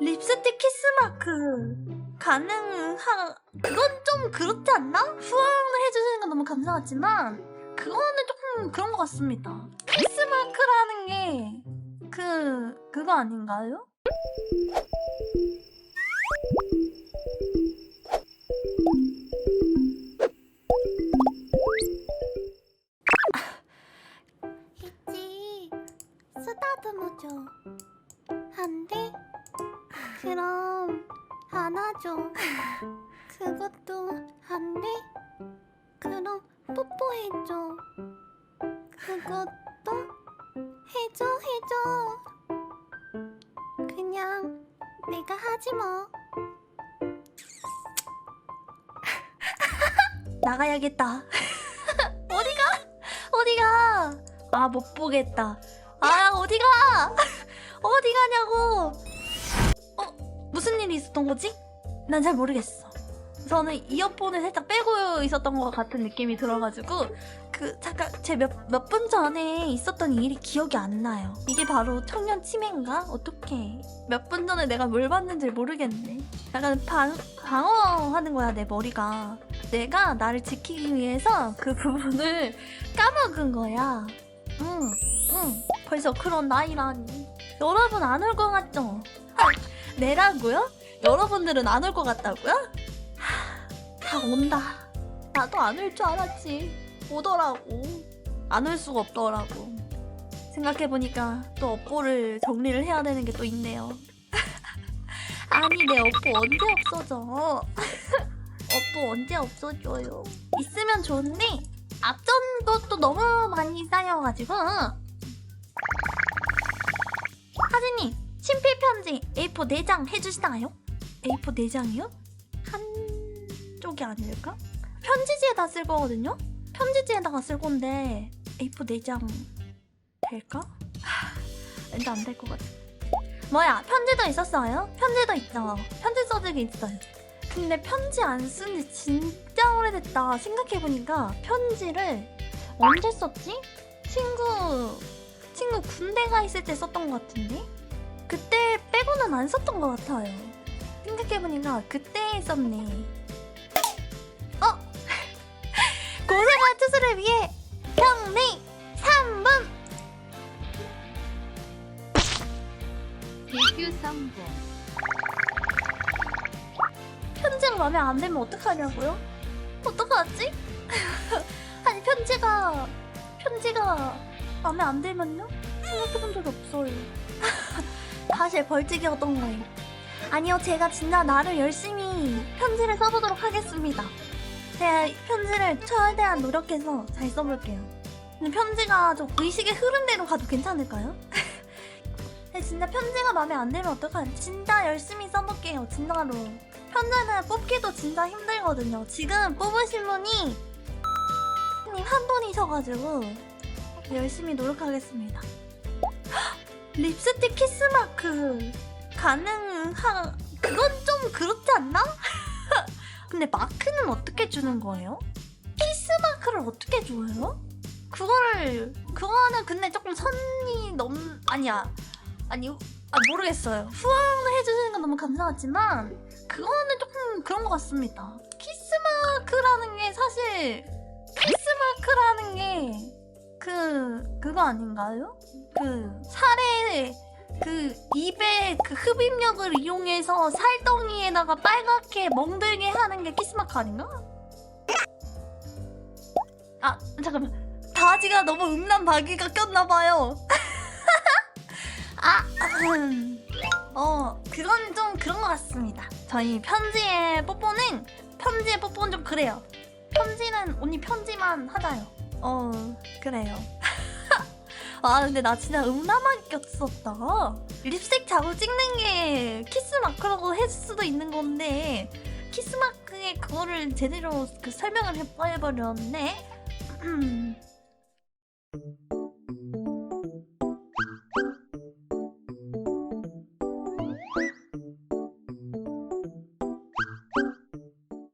립스틱 키스마크 가능한 그건 좀 그렇지 않나? 후원을 해주시는 건 너무 감사하지만 그거는 조금 그런 것 같습니다. 키스마크라는 게 그 그거 아닌가요? 있지. 쓰다듬어 줘. 그럼 안아줘. 그것도 안 돼? 그럼 뽀뽀해줘. 그것도 해줘 해줘. 그냥 내가 하지 뭐. 나가야겠다. 어디가? 어디가? 아, 못 보겠다. 아, 어디가? 어디 가냐고? 어, 무슨 일이 있었던 거지? 난 잘 모르겠어. 저는 이어폰을 살짝 빼고 있었던 것 같은 느낌이 들어가지고, 그, 잠깐, 제 몇, 몇 분 전에 있었던 일이 기억이 안 나요. 이게 바로 청년 치매인가? 어떡해. 몇분 전에 내가 뭘 봤는지 모르겠네. 약간 방, 방어하는 거야, 내 머리가. 내가 나를 지키기 위해서 그 부분을 까먹은 거야. 응, 응. 벌써 그런 나이라니. 여러분 안 올 것 같죠? 아, 내라고요? 여러분들은 안 올 것 같다고요? 하, 다 온다. 나도 안 올 줄 알았지. 오더라고. 안 올 수가 없더라고. 생각해보니까 또 업보를 정리를 해야 되는 게 또 있네요. 아니, 내 업보 언제 없어져? 업보 언제 없어져요? 있으면 좋은데 앞전 것도 너무 많이 쌓여가지고 편지 A4 4장 해주시나요? A4 4장이요? 한 쪽이 아닐까? 편지지에다 쓸 거거든요? 편지지에다가 쓸 건데 A4 4장 될까? 하, 왠지 안될 것 같아 뭐야 편지도 있었어요? 편지도 있죠 편지 써주기 있어요 근데 편지 안 쓴 지 진짜 오래됐다. 생각해보니까 편지를 언제 썼지? 친구, 친구 군대 가 있을 때 썼던 것 같은데? 그때 빼고는 안 썼던 것 같아요. 생각해보니까 그때 썼네. 어? 고생한 투수를 위해 경리 3분! 대규 성공. 편지가 마음에 안 들면 어떡하냐고요? 어떡하지? 아니 편지가 편지가 마음에 안 들면요? 생각해본 적이 없어요. 사실 벌칙이었던 거예요. 아니요, 제가 진짜 나를 열심히 편지를 써보도록 하겠습니다. 제가 편지를 최대한 노력해서 잘 써볼게요. 근데 편지가 좀 의식의 흐름대로 가도 괜찮을까요? 진짜 편지가 마음에 안 들면 어떡하지? 진짜 열심히 써볼게요, 진짜로. 편지는 뽑기도 진짜 힘들거든요. 지금 뽑으신 분이 님 한 분이셔가지고 열심히 노력하겠습니다. 헉! 립스틱 키스마크 가능한 그건 좀 그렇지 않나? 근데 마크는 어떻게 주는 거예요? 키스마크를 어떻게 줘요? 그거를 그거는 근데 조금 선이 넘 아니야 아니 아 모르겠어요. 후원을 해주시는 건 너무 감사하지만 그거는 조금 그런 것 같습니다. 키스마크라는 게 사실 키스마크라는 게 그 그거 아닌가요? 그살 에그 입에 그 흡입력을 이용해서 살덩이에다가 빨갛게 멍들게 하는 게 키스마크 아닌가? 아 잠깐만 바지가 너무 음란 바기가 꼈나봐요. 아 음. 어, 그건 좀 그런 것 같습니다. 저희 편지의 뽀뽀는, 편지의 뽀뽀는 좀 그래요. 편지는 언니 편지만 하자요. 어, 그래요. 아, 근데 나 진짜 음란하게 꼈었다. 립스틱 자고 찍는 게 키스 마크라고 했을 수도 있는 건데, 키스 마크의 그거를 제대로 그 설명을 해버렸네? 음.